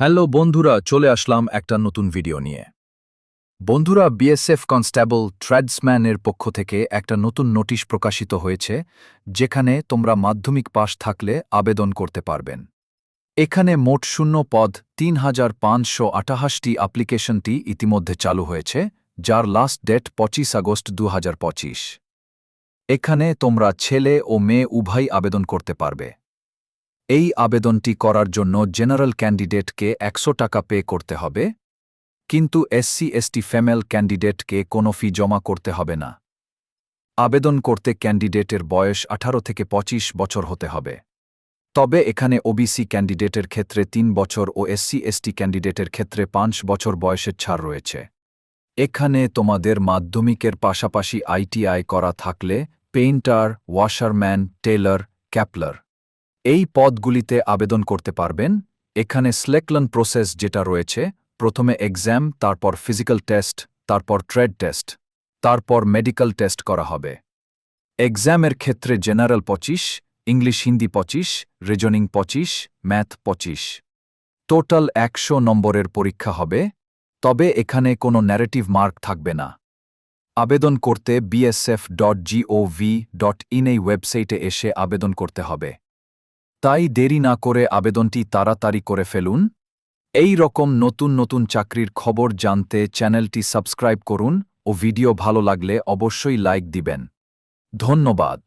Hello বন্ধুরা, চলে আসলাম একটা নতুন ভিডিও নিয়ে। বন্ধুরা বিএসএফ কনস্টেবল ট্র্যাডসম্যানের পক্ষ থেকে একটা নতুন নোটিশ প্রকাশিত হয়েছে, যেখানে তোমরা মাধ্যমিক পাশ থাকলে আবেদন করতে পারবেন। এখানে মোট শূন্য পদ তিন হাজার পাঁচশো আটাহাশটি অ্যাপ্লিকেশনটি ইতিমধ্যে চালু হয়েছে, যার লাস্ট ডেট পঁচিশ আগস্ট দু হাজার পঁচিশ। এখানে তোমরা ছেলে ও মেয়ে উভয় আবেদন করতে পারবে। এই আবেদনটি করার জন্য জেনারেল ক্যান্ডিডেটকে একশো টাকা পে করতে হবে, কিন্তু এসসি, এসটি ফেমেল ক্যান্ডিডেটকে কোনো ফি জমা করতে হবে না। আবেদন করতে ক্যান্ডিডেটের বয়স আঠারো থেকে ২৫ বছর হতে হবে। তবে এখানে ওবিসি ক্যান্ডিডেটের ক্ষেত্রে তিন বছর ও এসসি, এসটি ক্যান্ডিডেটের ক্ষেত্রে পাঁচ বছর বয়সের ছাড় রয়েছে। এখানে তোমাদের মাধ্যমিকের পাশাপাশি আইটিআই করা থাকলে, পেইন্টার, ওয়াশারম্যান টেলার ক্যাপলার এই পদগুলিতে আবেদন করতে পারবেন। এখানে সিলেকশন প্রসেস যেটা রয়েছে, প্রথমে এক্সাম, তারপর ফিজিক্যাল টেস্ট, তারপর ট্রেড টেস্ট, তারপর মেডিকেল টেস্ট করা হবে। এক্সামের ক্ষেত্রে জেনারেল পঁচিশ, ইংলিশ হিন্দি পঁচিশ, রিজনিং পঁচিশ, ম্যাথ পঁচিশ। টোটাল একশো নম্বরের পরীক্ষা হবে, তবে এখানে কোনো ন্যারেটিভ মার্ক থাকবে না। আবেদন করতে BSF dot G O V dot in এই ওয়েবসাইটে এসে আবেদন করতে হবে। তাই দেরি না করে আবেদনটি তাড়াতাড়ি করে ফেলুন। এই রকম নতুন নতুন চাকরির খবর জানতে চ্যানেলটি সাবস্ক্রাইব করুন ও ভিডিও ভালো লাগলে অবশ্যই লাইক দিবেন। ধন্যবাদ।